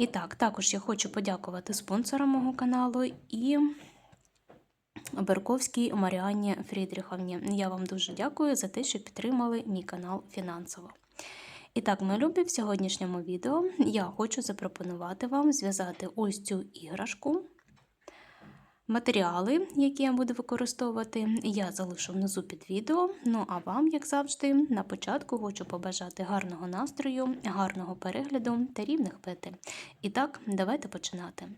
І так, також я хочу подякувати спонсорам мого каналу і Берковській Маріанні Фрідріховні. Я вам дуже дякую за те, що підтримали мій канал фінансово. І так, мої любі, в сьогоднішньому відео я хочу запропонувати вам зв'язати ось цю іграшку. Матеріали, які я буду використовувати, я залишу внизу під відео. Ну а вам, як завжди, на початку хочу побажати гарного настрою, гарного перегляду та рівних пети. І так, давайте починати.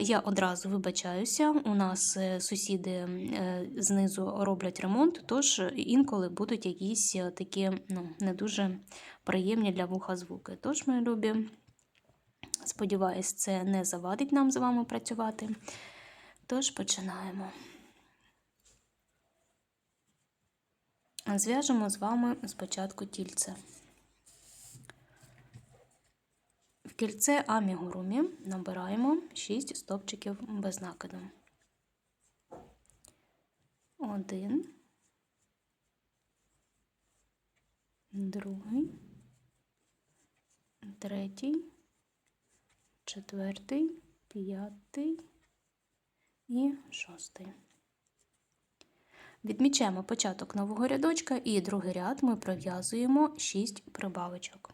Я одразу вибачаюся, у нас е, сусіди е, знизу роблять ремонт, тож інколи будуть якісь е, такі ну, не дуже приємні для вуха звуки. Тож, мої любі, сподіваюсь, це не завадить нам з вами працювати. Тож починаємо. Зв'яжемо з вами спочатку тільце. В кільце амігурумі набираємо 6 стопчиків без накиду. Один, другий, третій, четвертий, п'ятий і шостий. Відмічаємо початок нового рядочка і другий ряд ми пров'язуємо 6 прибавочок.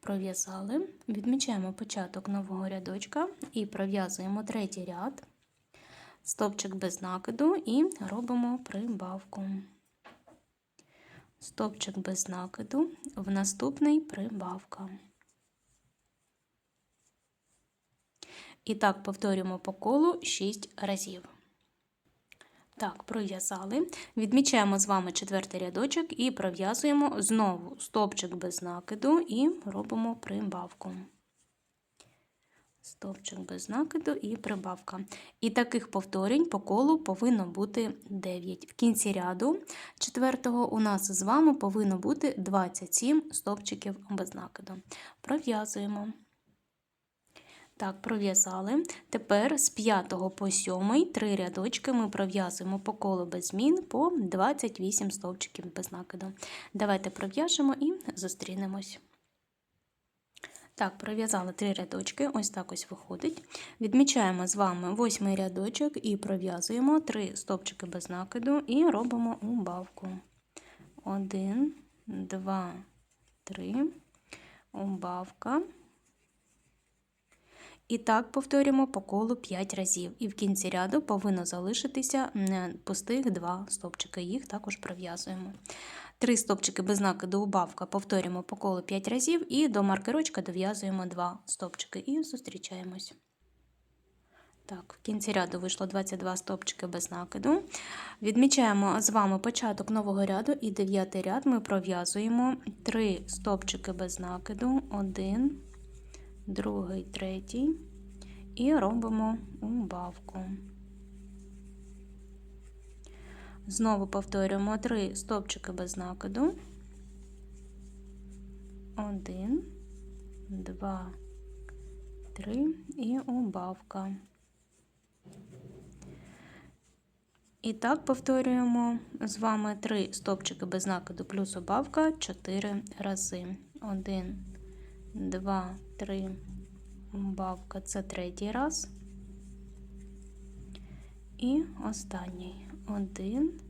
Пров'язали, відмічаємо початок нового рядочка і пров'язуємо третій ряд, стовпчик без накиду і робимо прибавку стопчик без накиду, в наступний прибавка. І так повторюємо по колу 6 разів. Так, пров'язали. Відмічаємо з вами четвертий рядочок і пров'язуємо знову стопчик без накиду і робимо прибавку стовпчик без накиду і прибавка. І таких повторень по колу повинно бути 9. В кінці ряду четвертого у нас з вами повинно бути 27 стовпчиків без накиду. Пров'язуємо. Так, пров'язали. Тепер з 5 по 7 три рядочки ми пров'язуємо по колу без змін по 28 стовпчиків без накиду. Давайте пров'яжемо і зустрінемось. Так, пров'язали три рядочки, ось так ось виходить. Відмічаємо з вами восьмий рядочок і пров'язуємо три стопчики без накиду і робимо убавку. Один, два, три, убавка. І так повторюємо по колу 5 разів. І в кінці ряду повинно залишитися пустих два стопчики, їх також пров'язуємо. Три стопчики без накиду убавка повторюємо по колу 5 разів і до маркерочка дов'язуємо 2 стопчики і зустрічаємось. Так, В кінці ряду вийшло 22 стопчики без накиду. Відмічаємо з вами початок нового ряду і дев'ятий ряд ми пров'язуємо 3 стопчики без накиду, 1, другий, третій, і робимо убавку. Знову повторюємо три стопчики без накиду. Один, два, три і убавка. І так повторюємо з вами три стопчики без накиду плюс убавка чотири рази. Один, два, три, убавка це третій раз. І останній один,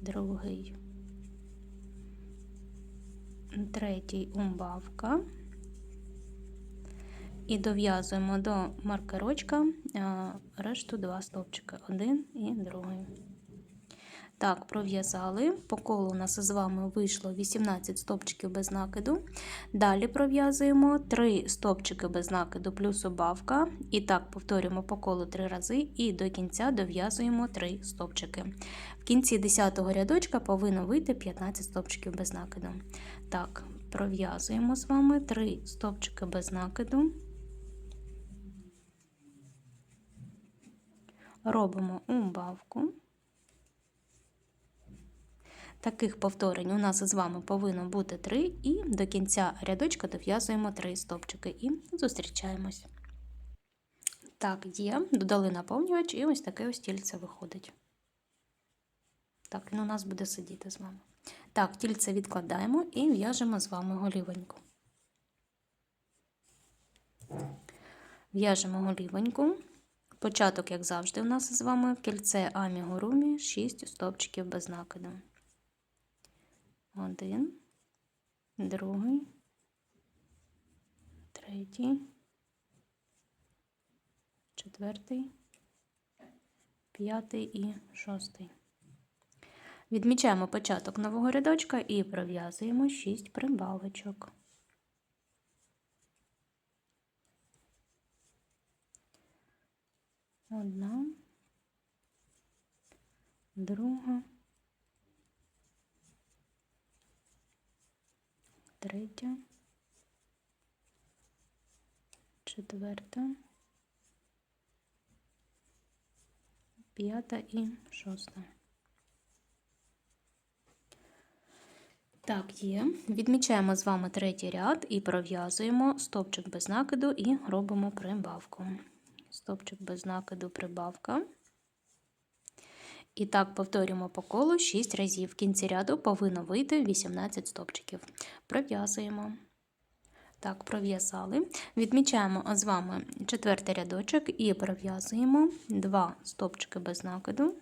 другий, третій умбавка. І дов'язуємо до маркерочка решту два стовпчики, один і другий. Так, пров'язали. По колу у нас з вами вийшло 18 стопчиків без накиду. Далі пров'язуємо 3 стопчики без накиду плюс убавка. І так повторюємо по колу 3 рази, і до кінця дов'язуємо 3 стопчики. В кінці 10 рядочка повинно вийти 15 стопчиків без накиду. Так, пров'язуємо з вами 3 стопчики без накиду. Робимо убавку. Таких повторень у нас з вами повинно бути 3, і до кінця рядочка дов'язуємо 3 стопчики і зустрічаємось. Так, є, додали наповнювач, і ось таке ось тільце виходить. Так, він у нас буде сидіти з вами. Так, тільце відкладаємо і в'яжемо з вами голівеньку. В'яжемо голівеньку. Початок, як завжди, у нас з вами кільце амігурумі 6 стовпчиків без накиду. Один, другий, третій, четвертий, п'ятий і шостий. Відмічаємо початок нового рядочка і пров'язуємо 6 прибавочок. Одна, друга, третя, четверта, п'ята і шоста. Так, є. Відмічаємо з вами третій ряд і пров'язуємо стопчик без накиду і робимо прибавку. Стопчик без накиду прибавка. І так повторюємо по колу 6 разів. В кінці ряду повинно вийти 18 стопчиків. Пров'язуємо. Так, пров'язали. Відмічаємо з вами четвертий рядочок і пров'язуємо 2 стопчики без накиду.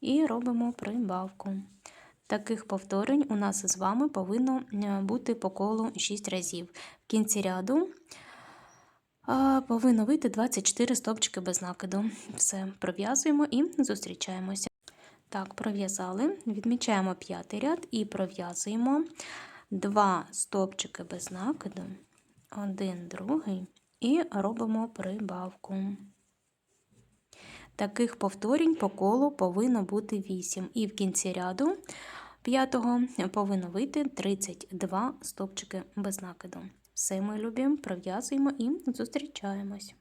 І робимо прибавку. Таких повторень у нас з вами повинно е, бути по колу 6 разів. В кінці ряду повинно вийти 24 стовпчики без накиду. Все, пров'язуємо і зустрічаємося. Так, пров'язали, відмічаємо п'ятий ряд і пров'язуємо 2 стовпчики без накиду, один другий, і робимо прибавку. Таких повторень по колу повинно бути 8. І в кінці ряду п'ятого повинно вийти 32 стовпчики без накиду. Все ми любимо, пров'язуємо і зустрічаємось.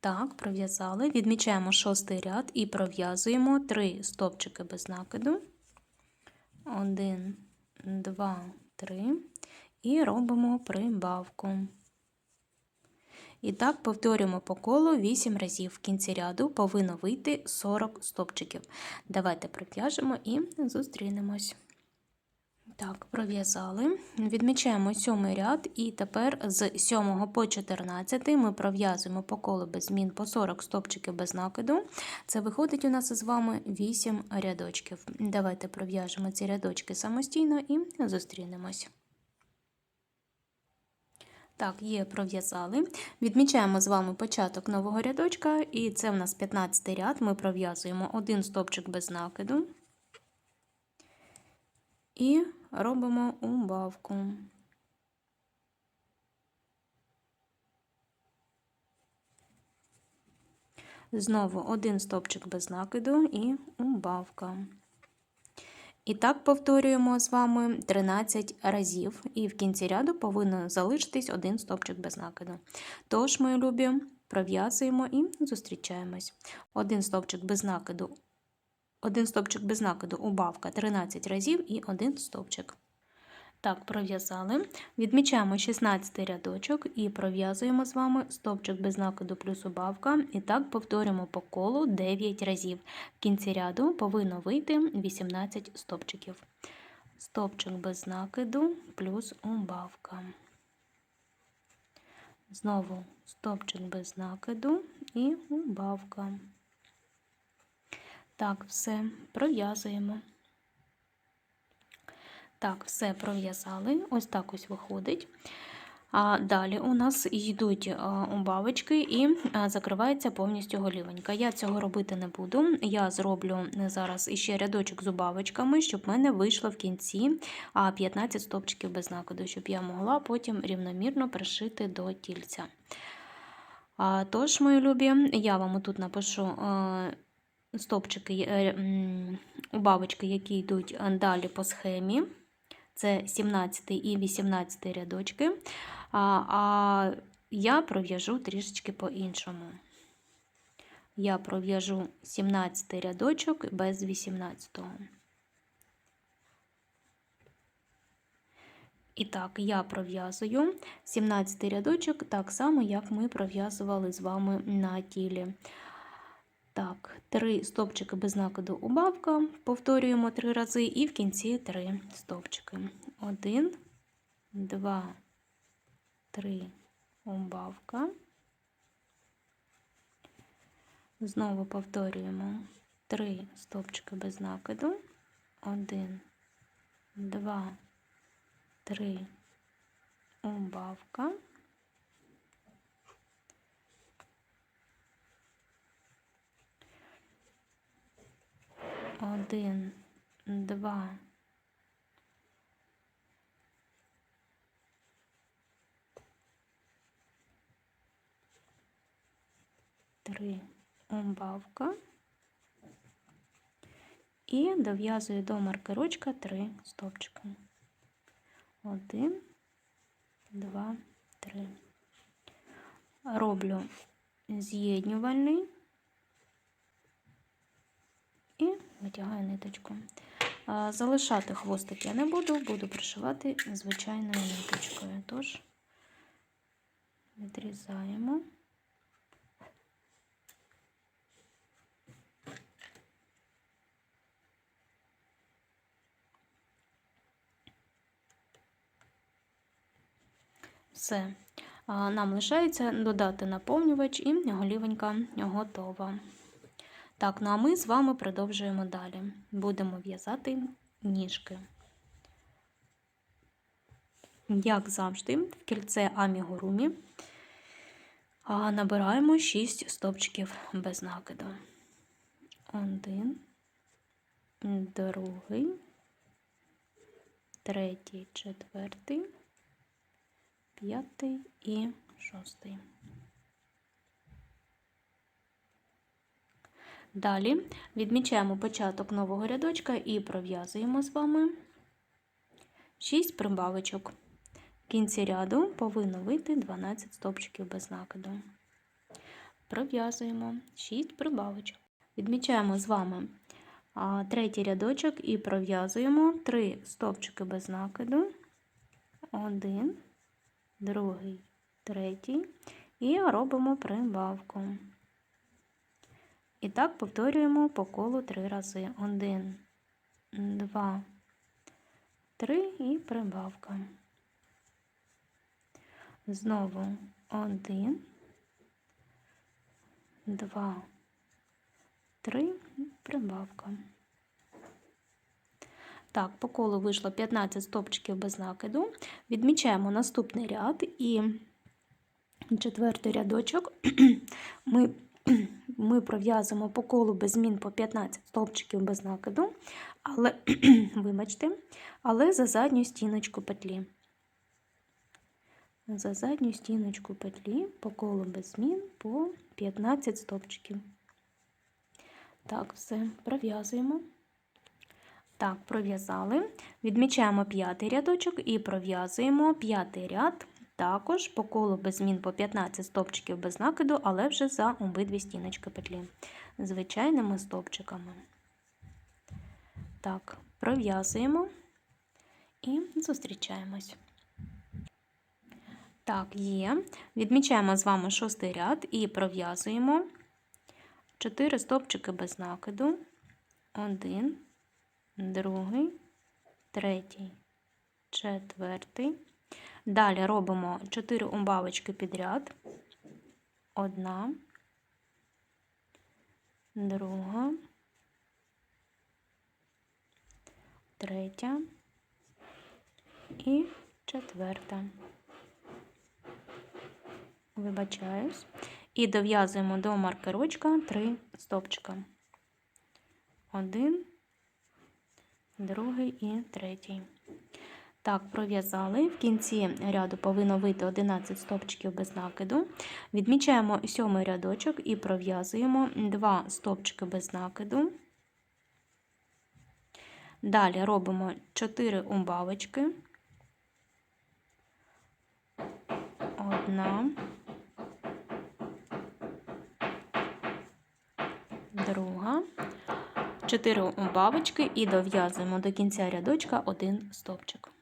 Так, пров'язали. Відмічаємо шостий ряд і пров'язуємо 3 стовпчики без накиду. 1, 2, 3. І робимо прибавку. І так повторюємо по колу 8 разів. В кінці ряду повинно вийти 40 стопчиків. Давайте пров'яжемо і зустрінемось. Так, пров'язали. Відмічаємо сьомий ряд, і тепер з 7 по 14 ми пров'язуємо по колу без змін по 40 стопчиків без накиду. Це виходить у нас з вами 8 рядочків. Давайте пров'яжемо ці рядочки самостійно і зустрінемось. Так, є, пров'язали. Відмічаємо з вами початок нового рядочка, і це в нас 15 ряд. Ми пров'язуємо один стопчик без накиду і робимо убавку. Знову один стопчик без накиду і убавка. І так повторюємо з вами 13 разів, і в кінці ряду повинен залишитись один стопчик без накиду. Тож, мої любі, пров'язуємо і зустрічаємось. Один стопчик без накиду, один стопчик без накиду, убавка 13 разів і один стопчик. Так, пров'язали. Відмічаємо 16 рядочок і пров'язуємо з вами стовпчик без накиду плюс убавка. І так повторюємо по колу 9 разів. В кінці ряду повинно вийти 18 стовпчиків. Стовпчик без накиду плюс убавка. Знову стовпчик без накиду і убавка. Так, все, пров'язуємо. Так, все пров'язали. Ось так ось виходить. А далі у нас йдуть убавочки і закривається повністю голівонька. Я цього робити не буду. Я зроблю зараз іще рядочок з убавочками, щоб в мене вийшло в кінці 15 стопчиків без накиду, щоб я могла потім рівномірно пришити до тільця. Тож, мої любі, я вам тут напишу а, стопчики, е, м, убавочки, які йдуть далі по схемі. Це 17 і 18 рядочки. А, а я пров'яжу трішечки по-іншому. Я пров'яжу 17 рядочок без 18. -го. І так, я пров'язую 17 рядочок так само, як ми пров'язували з вами на тілі. Так, три стовпчики без накиду убавка, повторюємо три рази, і в кінці три стовпчики. Один, два, три убавка. Знову повторюємо три стовпчики без накиду. Один, два, три убавка. Один, два. Три убавка. І дов'язую до маркерочка три стовпчика. Один, два, три. Роблю з'єднювальний і витягаю ниточку. Залишати хвостик я не буду, буду пришивати звичайною ниточкою. Тож відрізаємо. Все. Нам лишається додати наповнювач і голівенька готова. Так, ну а ми з вами продовжуємо далі. Будемо в'язати ніжки. Як завжди, в кільце амігурумі набираємо 6 стовпчиків без накиду. Один, другий, третій, четвертий, п'ятий і шостий. Далі відмічаємо початок нового рядочка і пров'язуємо з вами 6 прибавочок. В кінці ряду повинно вийти 12 стовпчиків без накиду. Пров'язуємо 6 прибавочок. Відмічаємо з вами третій рядочок і пров'язуємо 3 стовпчики без накиду. Один, другий, третій. І робимо прибавку. І так повторюємо по колу три рази. Один, два, три і прибавка. Знову один, два, три, прибавка. Так, по колу вийшло 15 стопчиків без накиду. Відмічаємо наступний ряд і четвертий рядочок ми ми пров'язуємо по колу без змін по 15 стовпчиків без накиду, але, вибачте, але за задню стіночку петлі. За задню стіночку петлі по колу без змін по 15 стовпчиків. Так, все, пров'язуємо. Так, пров'язали. Відмічаємо п'ятий рядочок і пров'язуємо п'ятий ряд також по колу без змін по 15 стовпчиків без накиду, але вже за обидві стіночки петлі. Звичайними стовпчиками. Так, пров'язуємо і зустрічаємось. Так, є. Відмічаємо з вами шостий ряд і пров'язуємо 4 стовпчики без накиду. Один, другий, третій, четвертий. Далі робимо 4 умбавочки підряд. Одна, друга, третя і четверта. вибачаюсь, і дов'язуємо до маркерочка 3 стовпчика. Один, другий і третій. Так, пров'язали. В кінці ряду повинно вийти 11 стовпчиків без накиду. Відмічаємо сьомий рядочок і пров'язуємо 2 стовпчики без накиду. Далі робимо 4 умбавочки. Одна, друга, 4 умбавочки і дов'язуємо до кінця рядочка один стовпчик.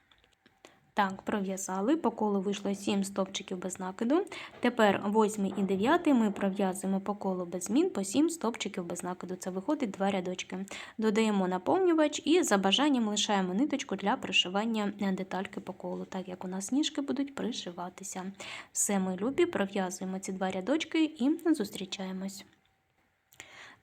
Так, пров'язали, по колу вийшло 7 стовпчиків без накиду. Тепер 8 і 9 ми пров'язуємо по колу без змін по 7 стовпчиків без накиду. Це виходить 2 рядочки. Додаємо наповнювач і за бажанням лишаємо ниточку для пришивання детальки по колу, так як у нас ніжки будуть пришиватися. Все, ми любі, пров'язуємо ці два рядочки і зустрічаємось.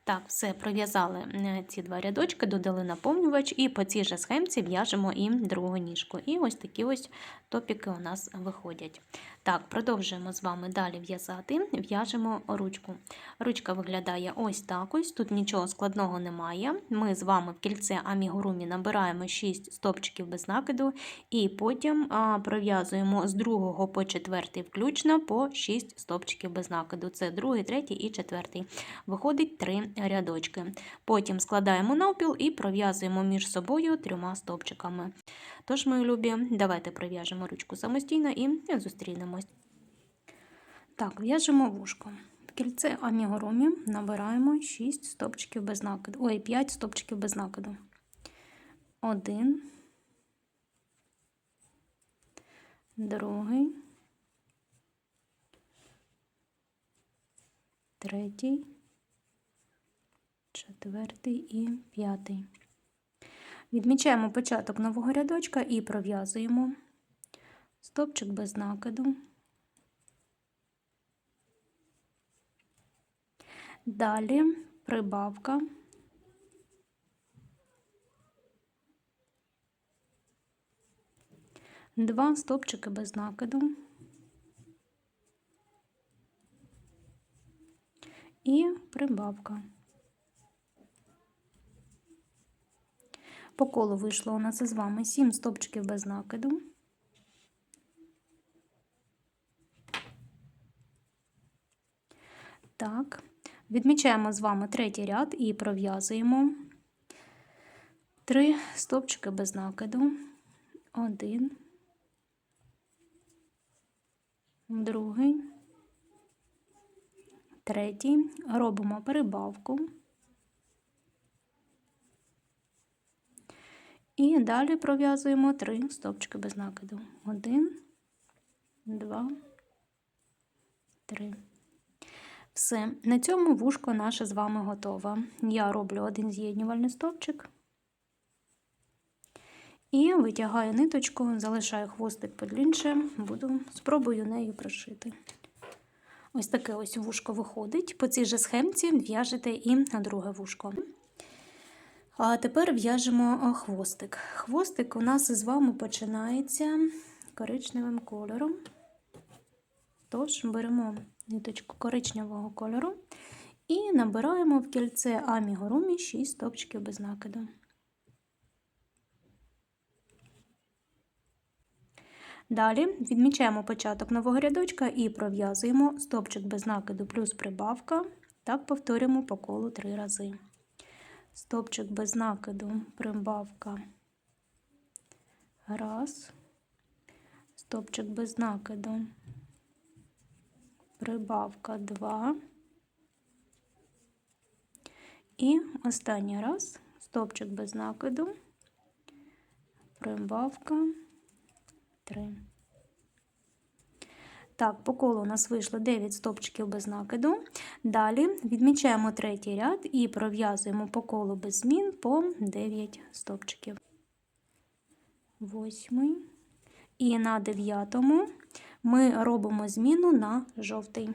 Так, все, пров'язали е, ці два рядочки, додали наповнювач, і по цій же схемці в'яжемо і другу ніжку. І ось такі ось топіки у нас виходять. Так, продовжуємо з вами далі в'язати, в'яжемо ручку. Ручка виглядає ось так ось, тут нічого складного немає. Ми з вами в кільце амігурумі набираємо 6 стопчиків без накиду, і потім пров'язуємо з 2 по 4 включно по 6 стопчиків без накиду. Це другий, третій і четвертий. Виходить 3 рядочки. Потім складаємо навпіл і пров'язуємо між собою трьома стовпчиками. Тож, мої любі, давайте пров'яжемо ручку самостійно і зустрінемось. Так, в'яжемо вушко. В кільце амігурумі набираємо 6 стопчиків без накиду. Ой, 5 стопчиків без накиду. Один, другий, третій четвертий і п'ятий. Відмічаємо початок нового рядочка і пров'язуємо стопчик без накиду. Далі прибавка. Два стопчики без накиду. І прибавка. По колу вийшло у нас із вами 7 стопчиків без накиду. Так, відмічаємо з вами третій ряд і пров'язуємо 3 стопчики без накиду. Один, другий, третій. Робимо перебавку. І далі пров'язуємо три стовпчики без накиду. Один, два, три. Все. На цьому вушко наше з вами готове. Я роблю один з'єднювальний стовпчик і витягаю ниточку, залишаю хвостик подлінше, буду спробую нею пришити. Ось таке ось вушко виходить. По цій же схемці в'яжете і на друге вушко. А тепер в'яжемо хвостик. Хвостик у нас з вами починається коричневим кольором. Тож беремо ниточку коричневого кольору і набираємо в кільце амігурумі 6 стопчиків без накиду. Далі відмічаємо початок нового рядочка і пров'язуємо стопчик без накиду плюс прибавка. Так повторюємо по колу 3 рази стопчик без накиду, прибавка. Раз, стопчик без накиду, прибавка два. І останній раз стопчик без накиду, прибавка три. Так, по колу у нас вийшло 9 стопчиків без накиду. Далі відмічаємо третій ряд і пров'язуємо по колу без змін по 9 стопчиків. Восьмий. І на дев'ятому ми робимо зміну на жовтий.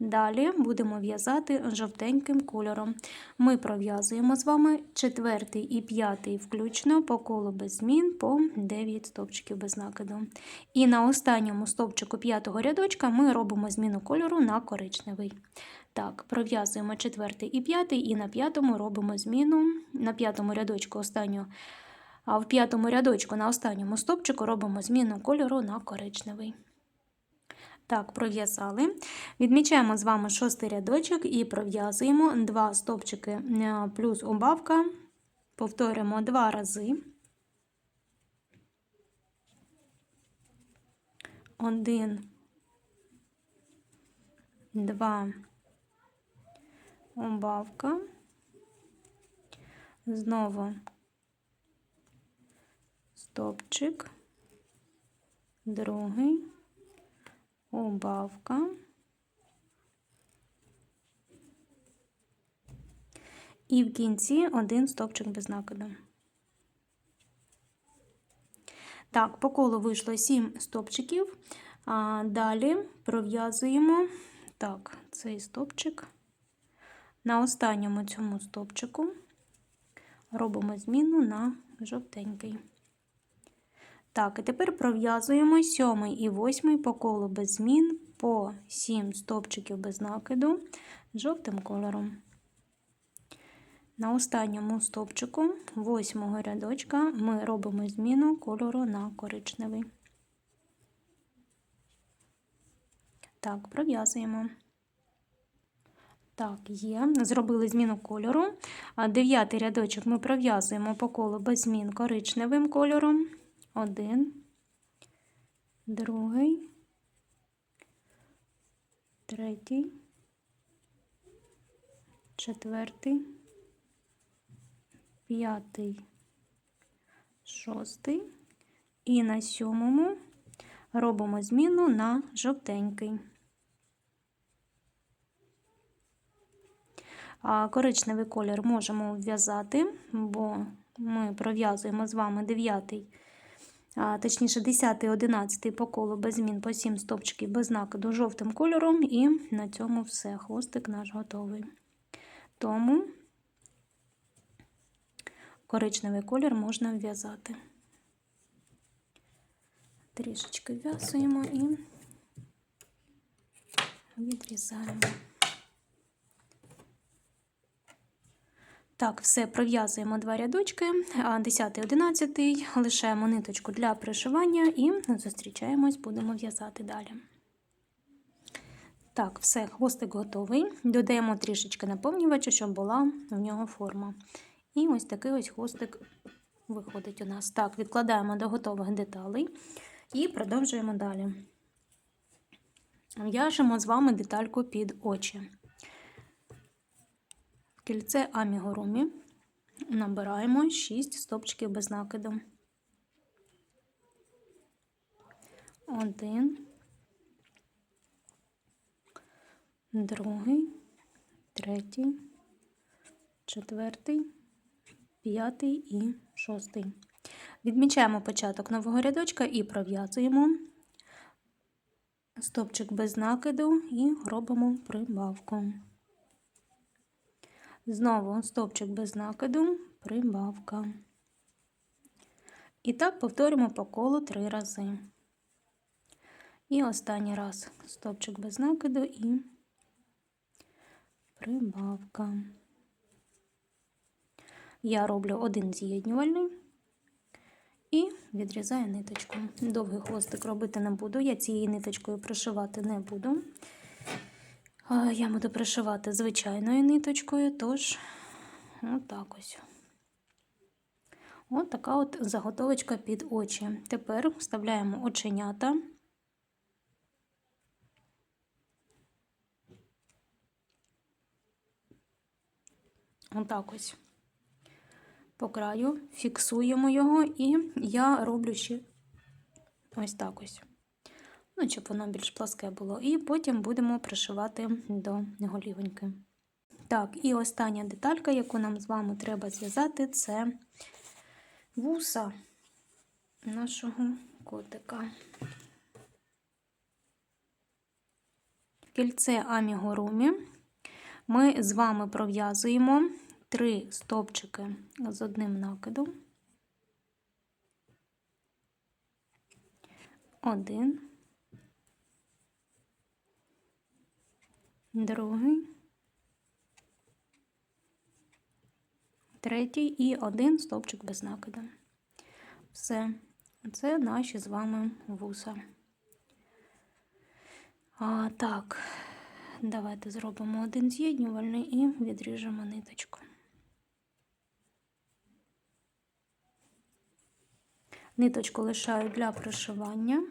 Далі будемо в'язати жовтеньким кольором. Ми пров'язуємо з вами четвертий і п'ятий включно по колу без змін по 9 стовпчиків без накиду. І на останньому стовпчику п'ятого рядочка ми робимо зміну кольору на коричневий. Так, пров'язуємо четвертий і п'ятий, і на п'ятому робимо зміну на п'ятому рядочку останнього. А в п'ятому рядочку на останньому стовпчику робимо зміну кольору на коричневий. Так, пров'язали. Відмічаємо з вами шостий рядочок і пров'язуємо два стовпчики е, плюс убавка. Повторюємо два рази. Один, два, убавка. Знову стовпчик, другий убавка. І в кінці один стовпчик без накиду. Так, по колу вийшло 7 стовпчиків. А далі пров'язуємо так, цей стовпчик. На останньому цьому стовпчику робимо зміну на жовтенький. Так, і тепер пров'язуємо сьомий і восьмий по колу без змін по 7 стовпчиків без накиду жовтим кольором. На останньому стовпчику восьмого рядочка ми робимо зміну кольору на коричневий. Так, пров'язуємо. Так, є. Зробили зміну кольору. Дев'ятий рядочок ми пров'язуємо по колу без змін коричневим кольором. Один, другий, третій, четвертий, п'ятий, шостий. І на сьомому робимо зміну на жовтенький. А коричневий колір можемо вв'язати, бо ми пров'язуємо з вами дев'ятий а, точніше 10, 11 по колу без змін по 7 стовпчиків без накиду жовтим кольором, і на цьому все. Хвостик наш готовий. Тому коричневий колір можна вв'язати. Трішечки в'язуємо і відрізаємо. Так, все, пров'язуємо два рядочки, 10 11 лишаємо ниточку для пришивання і зустрічаємось, будемо в'язати далі. Так, все, хвостик готовий. Додаємо трішечки наповнювача, щоб була в нього форма. І ось такий ось хвостик виходить у нас. Так, відкладаємо до готових деталей і продовжуємо далі. В'яжемо з вами детальку під очі кільце амігурумі набираємо 6 стопчиків без накиду. Один, другий, третій, четвертий, п'ятий і шостий. Відмічаємо початок нового рядочка і пров'язуємо стопчик без накиду і робимо прибавку. Знову стовпчик без накиду, прибавка. І так повторюємо по колу три рази. І останній раз стовпчик без накиду і прибавка. Я роблю один з'єднювальний і відрізаю ниточку. Довгий хвостик робити не буду, я цією ниточкою пришивати не буду. Я буду пришивати звичайною ниточкою, тож отак ось. От така от заготовочка під очі. Тепер вставляємо оченята. Отак ось. По краю фіксуємо його, і я роблю ще ось так ось ну, щоб воно більш пласке було. І потім будемо пришивати до голівоньки. Так, і остання деталька, яку нам з вами треба зв'язати, це вуса нашого котика. кільце амігурумі ми з вами пров'язуємо три стовпчики з одним накидом. Один, другий, третій і один стовпчик без накиду. Все, це наші з вами вуса. А, Так, давайте зробимо один з'єднювальний і відріжемо ниточку. Ниточку лишаю для пришивання.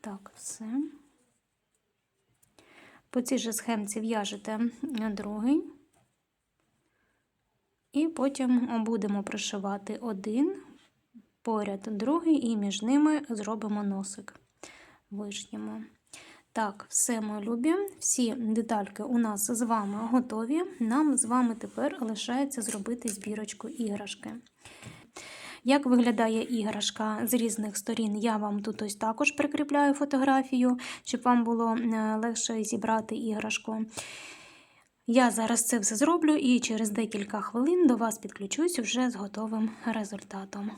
Так, все. По цій же схемці в'яжете другий. І потім будемо пришивати один, поряд другий, і між ними зробимо носик вишньому. Так, все, мої любі, всі детальки у нас з вами готові. Нам з вами тепер лишається зробити збірочку іграшки. Як виглядає іграшка з різних сторін, я вам тут ось також прикріпляю фотографію, щоб вам було е, легше зібрати іграшку. Я зараз це все зроблю і через декілька хвилин до вас підключусь вже з готовим результатом.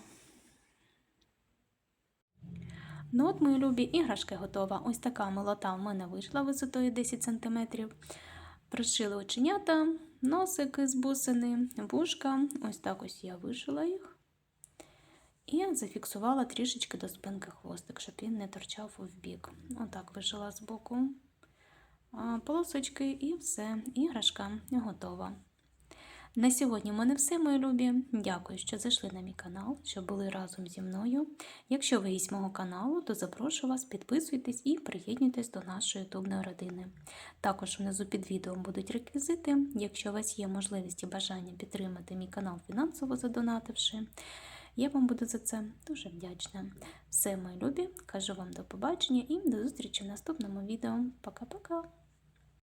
Ну от, мої любі, іграшка готова. Ось така молота в мене вийшла висотою 10 см. Пришили оченята, носики з бусини, вушка. Ось так ось я вишила їх. І зафіксувала трішечки до спинки хвостик, щоб він не торчав в бік. Отак вишила з боку полосочки і все, іграшка готова. На сьогодні в мене все, мої любі. Дякую, що зайшли на мій канал, що були разом зі мною. Якщо ви гість мого каналу, то запрошую вас, підписуйтесь і приєднуйтесь до нашої ютубної родини. Також внизу під відео будуть реквізити. Якщо у вас є можливість і бажання підтримати мій канал фінансово задонативши, я вам буду за це дуже вдячна. Все, мої любі, кажу вам до побачення і до зустрічі в наступному відео. Пока-пока!